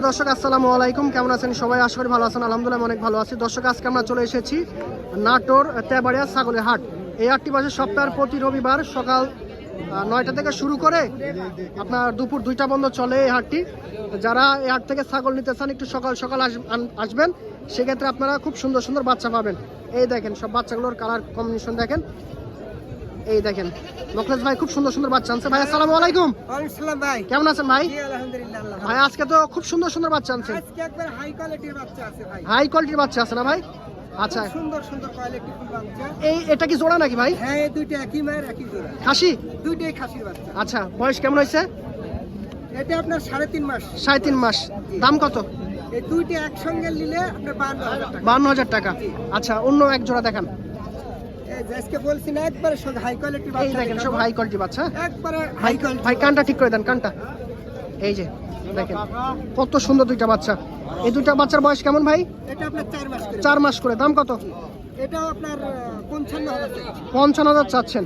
দর্শক, আসসালামু আলাইকুম। কেমন আছেন সবাই? আশা করি ভালো আছেন। আলহামদুলিল্লাহ অনেক ভালো আছি। দর্শক, আজকে আমরা চলে এসেছি নাটোর তেবাড়িয়া ছাগলের হাট। এই হাটটি বাজে সপ্তাহের প্রতি রবিবার সকাল নয়টা থেকে শুরু করে আপনার দুপুর দুইটা বন্ধ চলে এই হাটটি। যারা এই হাট থেকে ছাগল নিতে চান, একটু সকাল সকাল আস- আসবেন। সেক্ষেত্রে আপনারা খুব সুন্দর সুন্দর বাচ্চা পাবেন। এই দেখেন, সব বাচ্চাগুলোর কালার কম্বিনেশন দেখেন। এই দেখেন মোখলেস ভাই খুব সুন্দর সুন্দর বাচ্চা আনছে। ভাই আসসালামু আলাইকুম। ওয়ালাইকুম ভাই। কেমন আছেন ভাই? আলহামদুলিল্লাহ ভাই আজকে তো খুব সুন্দর সুন্দর বাচ্চা আনছেন আজকে একবার হাই কোয়ালিটির বাচ্চা আছে ভাই। হাই কোয়ালিটির বাচ্চা আছে না ভাই? আচ্ছা। সুন্দর সুন্দর কোয়ালিটির বাচ্চা। এই এটা কি জোড়া নাকি ভাই? হ্যাঁ এই দুইটা একই মায়ের একই জোড়া। খাসি? দুইটাই খাসির বাচ্চা। আচ্ছা বয়স কেমন হয়েছে? এটা আপনার সাড়ে তিন মাস। সাড়ে তিন মাস। দাম কত? এই দুইটা একসঙ্গে নিলে আপনার বান্ন হাজার টাকা। বান্ন হাজার টাকা। আচ্ছা অন্য এক জোড়া দেখান। আজকে বলছি না একবারে সব হাই কোয়ালিটির এই বাচ্চা দেখেন সব হাই কোয়ালিটি বাচ্চা। একবারে হাই কোয়ালিটি ভাই কানটা ঠিক করে দেন কানটা। এই যে দেখেন কত সুন্দর দুইটা বাচ্চা। এই দুইটা বাচ্চার বয়স কেমন ভাই? এটা আপনার চার মাস করে। চার মাস করে দাম কত? এটাও আপনার চাচ্ছেন।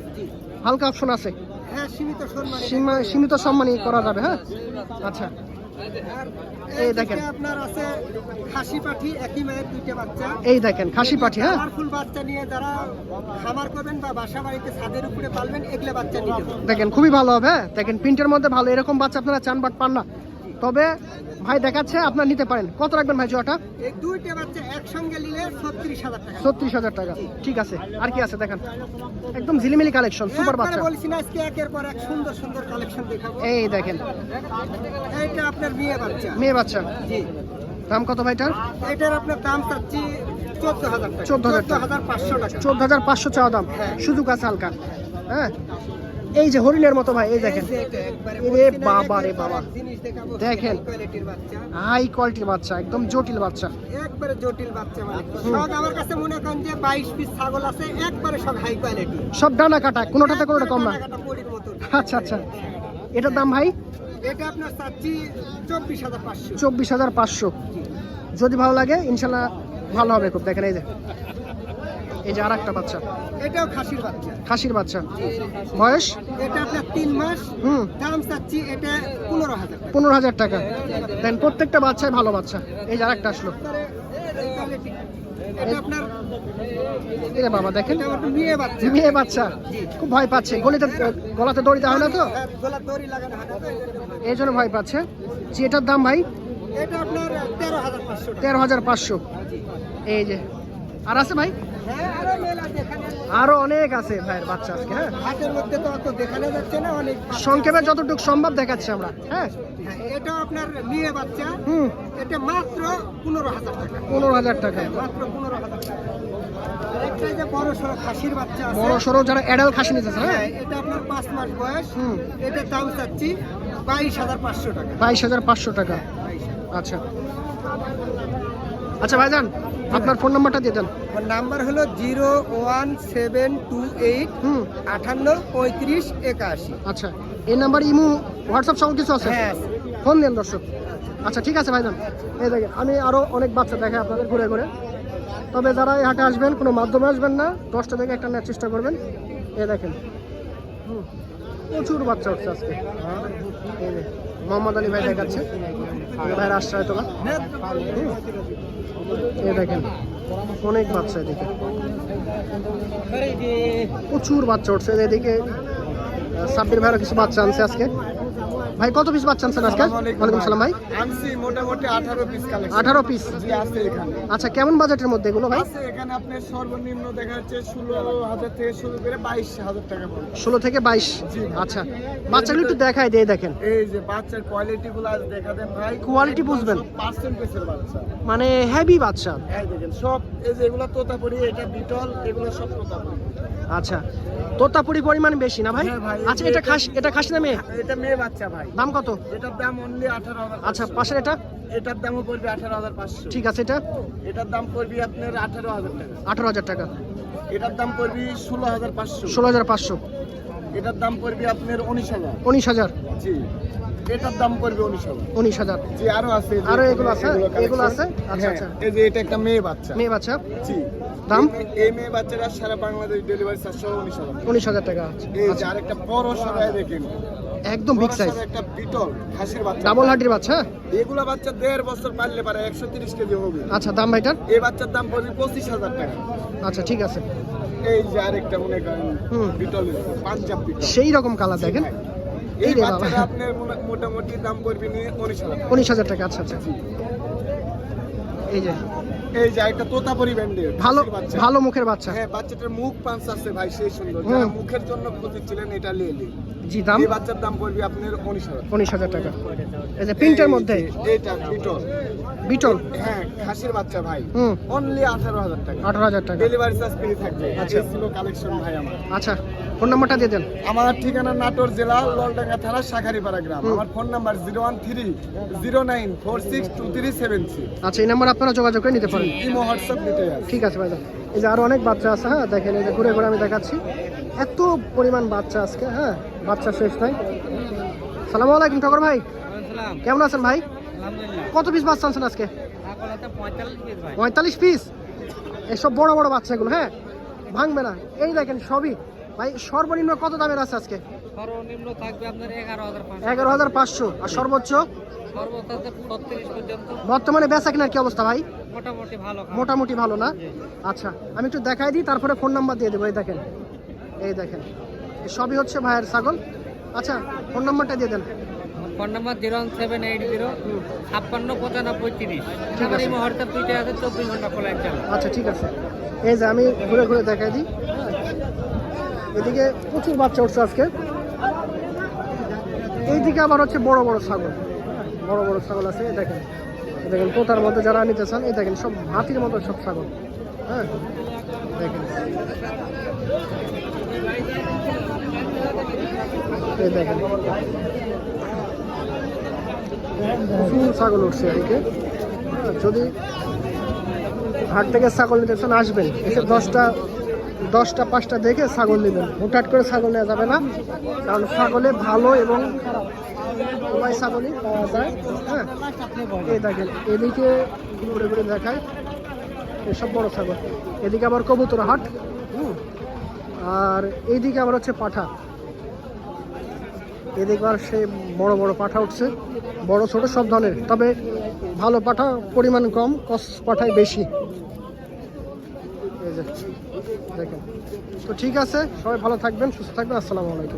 হালকা অপশন আছে। হ্যাঁ সীমিত সম্মান। সীমা- সীমিত সম্মানই করা যাবে হ্যাঁ? আচ্ছা। এই। দেখেন আপনার আছে খাসি পাঠি একই মায়ের দুইটা বাচ্চা এই দেখেন খাসি পাঠি হ্যাঁ ফুল বাচ্চা নিয়ে যারা খামার করবেন বা বাসা বাড়িতে ছাদের উপরে পালবেন এগুলা বাচ্চা নিয়ে দেখেন খুবই ভালো হবে হ্যাঁ? দেখেন প্রিন্টের মধ্যে ভালো এরকম বাচ্চা আপনারা চান বাট পান না তবে ভাই দেখাচ্ছে আপনার নিতে পারেন। কত রাখবেন ভাই জোয়াটা এই দুইটা বাচ্চা একসঙ্গে নিলে ছত্রিশ হাজার টাকা। ছত্রিশ হাজার টাকা। ঠিক আছে। আর কি আছে দেখেন? একদম ঝিলিমিলি কালেকশন সুপার বাচ্চা। বলছি না আজকে একের পর এক সুন্দর সুন্দর কালেকশন দেখাবো। এই দেখেন। আপনার মেয়ে বাচ্চা। মেয়ে বাচ্চা। জি। দাম কত ভাইটার এটার? আপনার দাম চাচ্ছি চোদ্দ হাজার টাকা। 14,000 টাকা। হাজার পাঁচশো টাকা। চোদ্দ হাজার পাঁচশো চাওয়া দাম। সুযোগ আছে হালকা হ্যাঁ? এই যে হরিণের মতো ভাই এই দেখেন। না, বাবা রে বাবা। দেখেন। র হাই কোয়ালিটির বাচ্চা একদম জটিল বাচ্চা। একবারে জটিল বাচ্চা মানে সব আমার কাছে মনে করেন যে বাইশ পিস ছাগল আছে একবারে সব হাই কোয়ালিটি সব ডানা কাটা কোনোটাতে কোনোটা কম না। আচ্ছা আচ্ছা। এটার দাম ভাই? এটা আপনার চাচ্ছি চব্বিশ হাজার পাঁচশো। যদি ভালো লাগে ইনশাল্লাহ ভালো হবে খুব। দেখেন এই যে। এই যে আর একটা বাচ্চা। এটাও খাসির বাচ্চা। খাসির বাচ্চা। বয়স? এটা আপনার তিন মাস। হুম। দাম চাচ্ছি এটা পনেরো হাজার টাকা। পনেরো হাজার টাকা। দেন প্রত্যেকটা বাচ্চাই ভালো বাচ্চা। এই যে আরেকটা আসলো। এই এটা বাবা দেখেন। মেয়ে বাচ্চা। মেয়ে বাচ্চা। খুব ভয় পাচ্ছে। গলিতে গলাতে দড়ি দেওয়া হয় না তো। এই জন্য। ভয় পাচ্ছে। যে এটার দাম ভাই? তেরো হাজার পাঁচশো। এই যে আর আছে ভাই? হ্যাঁ আরও অনেক আছে ভাইয়ের বাচ্চা আজকে হ্যাঁ? হাটের মধ্যে তো অত দেখানো যাচ্ছে না অনেক সংক্ষেপে যতটুকু সম্ভব দেখাচ্ছি আমরা হ্যাঁ? হ্যাঁ, এটা আপনার মেয়ে বাচ্চা। হুম। এটা মাত্র পনেরো হাজার টাকা। পনেরো হাজার টাকা। মাত্র পনেরো হাজার টাকা। বড় সড়ো যারা অ্যাডাল খাসি নিতেছে হ্যাঁ? হ্যাঁ এটা আপনার পাঁচ মাস বয়স। হুম। এটার দাম চাচ্ছি বাইশ হাজার পাঁচশো টাকা। বাইশ হাজার পাঁচশো টাকা। আচ্ছা। আচ্ছা ভাইজান আপনার ফোন নাম্বারটা দিয়ে দেন। আমার নাম্বার হলো zero one seven two eight হুম। আটান্ন পঁয়ত্রিশ একাশি। আচ্ছা এই নাম্বার ইমু হোয়াটসঅ্যাপ সকল কিছু আছে? হ্যাঁ ফোন দেন দর্শক। আচ্ছা ঠিক আছে ভাইজান এই দেখেন আমি আরও অনেক বাচ্চা দেখাই আপনাদের ঘুরে ঘুরে। তবে যারা এই হাটে আসবেন কোনো মাধ্যমে আসবেন না দশটা থেকে একটা নেওয়ার চেষ্টা করবেন। এ দেখেন। হুম, প্রচুর বাচ্চা হচ্ছে আজকে। মোহাম্মদ আলী ভাই দেখাচ্ছে। ভাইয়ের আশ্রয় তোলা। এ দেখেন, অনেক বাচ্চা এদিকে। প্রচুর বাচ্চা উঠছে। এদিকে সাব্বির ভাইয়েরও কিছু বাচ্চা আনছে আজকে। ভাই কত পিস বাচ্চা আনছেন আজকে? ওয়ালাইকুম সালাম ভাই। আনছি মোটামুটি আঠারো পিস কালেকশন আঠারো পিস জি আছে এখানে। আচ্ছা কেমন বাজেটের মধ্যে এগুলো ভাই? আছে এখানে আপনার সর্বনিম্ন দেখা যাচ্ছে ষোলো হাজার থেকে শুরু করে বাইশ হাজার টাকা পর্যন্ত। ষোলো থেকে বাইশ? জি। আচ্ছা বাচ্চাগুলো একটু দেখাই দিয়ে দেখেন। এই যে বাচ্চার কোয়ালিটি গুলো আজ দেখা দেন ভাই Quality বুঝবেন। পার্সেন্টেজের বাচ্চা। মানে হেভি বাচ্চা। এই দেখেন সব এই যে এগুলো তোতাপুরি এটা বিটল এগুলো সব তোতাপুরি। আচ্ছা তোতাপুরি পরিমাণ বেশি না ভাই? হ্যাঁ ভাই, আচ্ছা এটা খাসি এটা খাসি না মেয়ে? এটা মেয়ে বাচ্চা ভাই। দাম কত? এটার দাম অনলি আঠারো হাজার আচ্ছা পাশের এটা? এটার দামও পড়বে আঠারো হাজার পাঁচশো। ঠিক আছে এটা? এটার দাম পড়বে আপনার আঠারো হাজার টাকা। আঠারো হাজার টাকা। এটার দাম পড়বে ষোলো হাজার পাঁচশো। ষোলো হাজার পাঁচশো। এটার দাম পড়বে আপনার উনিশ হাজার। উনিশ হাজার। জি। এটার দাম পড়বে উনিশ হাজার। উনিশ হাজার। জি আরও আছে আরও এগুলো আছে? এগুলো আছে? আচ্ছা, হ্যাঁ, আচ্ছা। এই যে এটা একটা মেয়ে বাচ্চা। মেয়ে বাচ্চা? জি। দাম? এই মেয়ে- বাচ্চারা সারা বাংলাদেশ ডেলিভারি চারশো উনিশ হাজার। উনিশ হাজার টাকা এই যে আচ্ছা আরেকটা বড় সরাই দেখেন। একদম বিগ সাইজ একটা বিটল খাসির বাচ্চা। ডাবল হাটির বাচ্চা হ্যাঁ? এগুলা বাচ্চা দেড় বছর পারলে পারে একশো তিরিশ কেজি হবে। আচ্ছা দাম ভাইটার? এই বাচ্চার দাম পড়বে পঁচিশ হাজার টাকা। আচ্ছা ঠিক আছে। এই যে আরেকটা মনে করেন। Beetle Punjab beetle. সেই রকম কালার দেখেন? এই। বাচ্চাটা আপনার মোটা- মোটামুটি দাম পড়বে নিয়ে উনিশ হাজার টাকা। আচ্ছা আচ্ছা। এই যে। এই যে একটা তোতাপুরি ব্যান্ডের ভালো বাচ্চা। ভালো মুখের বাচ্চা। হ্যাঁ বাচ্চাটার মুখ পাঁচ আছে ভাই সেই সুন্দর। যারা মুখের জন্য খুঁজছিলেন এটা নিয়ে নিন। জি দাম? এই বাচ্চার দাম পড়বে আপনার উনিশ হাজার। উনিশ হাজার টাকা। এই যে প্রিন্টের মধ্যে? এইটা বিটল। বিটল? হ্যাঁ খাসির বাচ্চা ভাই। হুম। অনলি আঠারো হাজার টাকা। আঠারো হাজার টাকা। ডেলিভারি চার্জ ফ্রি থাকবে। আচ্ছা। ছিল কালেকশন ভাই আমার। আচ্ছা ফোন নাম্বারটা দিয়ে দেন। আমার ঠিকানা নাটোর জেলা ললডাঙ্গা থানা শাখারিপাড়া গ্রাম। আমার phone number zero one three zero nine four six two three seven three আচ্ছা এই নাম্বার আপনারা যোগাযোগ করে নিতে পারেন। ইমো হোয়াটসঅ্যাপ আছে। ঠিক আছে ভাইজান এই যে আরও অনেক বাচ্চা আছে হ্যাঁ দেখেন এই যে ঘুরে ঘুরে আমি দেখাচ্ছি। এত পরিমাণ বাচ্চা আজকে হ্যাঁ। বাচ্চা শেষ নাই সালাম আলাইকুম ঠকর ভাই। কেমন আছেন ভাই? কত পিস বাচ্চা আনছেন আজকে? পঁয়তাল্লিশ পিস এসব বড় বড় বাচ্চাগুলো হ্যাঁ? ভাঙবে না। এই দেখেন সবই। ভাই সর্বনিম্ন কত দামের আছে আজকে? সর্বনিম্ন থাকবে আপনার এগারো হাজার পাঁচশো। আর সর্বোচ্চ? বর্তমানে বেচা কিনার কি অবস্থা ভাই? মোটামুটি ভালো মোটামুটি ভালো না? আচ্ছা আমি একটু দেখাই দিই তারপরে ফোন নাম্বার দিয়ে দেবো। এই দেখেন। এই দেখেন। সবই হচ্ছে ভাইয়ের ছাগল। আচ্ছা ফোন নাম্বারটা দিয়ে দেন। Phone number zero one seven eight zero ছাপ্পান্ন পঁচানব্বই তিরিশ। এই মুহূর্তে দুইটা আছে চব্বিশ ঘণ্টা খোলা আচ্ছা ঠিক আছে। এই যে আমি ঘুরে ঘুরে দেখাই দিই। এদিকে প্রচুর বাচ্চা উঠছে আজকে। এইদিকে আবার হচ্ছে বড় বড় ছাগল। বড় বড় ছাগল আছে এই দেখেন। এই দেখেন পোতার মধ্যে যারা নিতে চান এই দেখেন সব হাতির মতো সব ছাগল। হ্যাঁ দেখেন। ছাগল উঠছে এদিকে। হ্যাঁ, যদি হাট থেকে ছাগল নিতে চান আসবেন। এসে দশটা দশটা পাঁচটা দেখে ছাগল নেবেন। হুটহাট করে ছাগল নেওয়া যাবে না। কারণ ছাগলে ভালো এবং উভয় ছাগলই পাওয়া যায়। হ্যাঁ এই দেখেন এদিকে ঘুরে ঘুরে দেখায় এসব বড় ছাগল। এদিকে আবার কবুতর হাট। হুম। আর এইদিকে আবার হচ্ছে পাঠা। এদিকে আর সে বড় বড় পাঠা উঠছে। বড় ছোট সব ধরনের। তবে ভালো পাঠা পরিমাণ কম, কস পাঠাই বেশি। দেখেন। তো ঠিক আছে, সবাই ভালো থাকবেন, সুস্থ থাকবেন, আসসালামু আলাইকুম।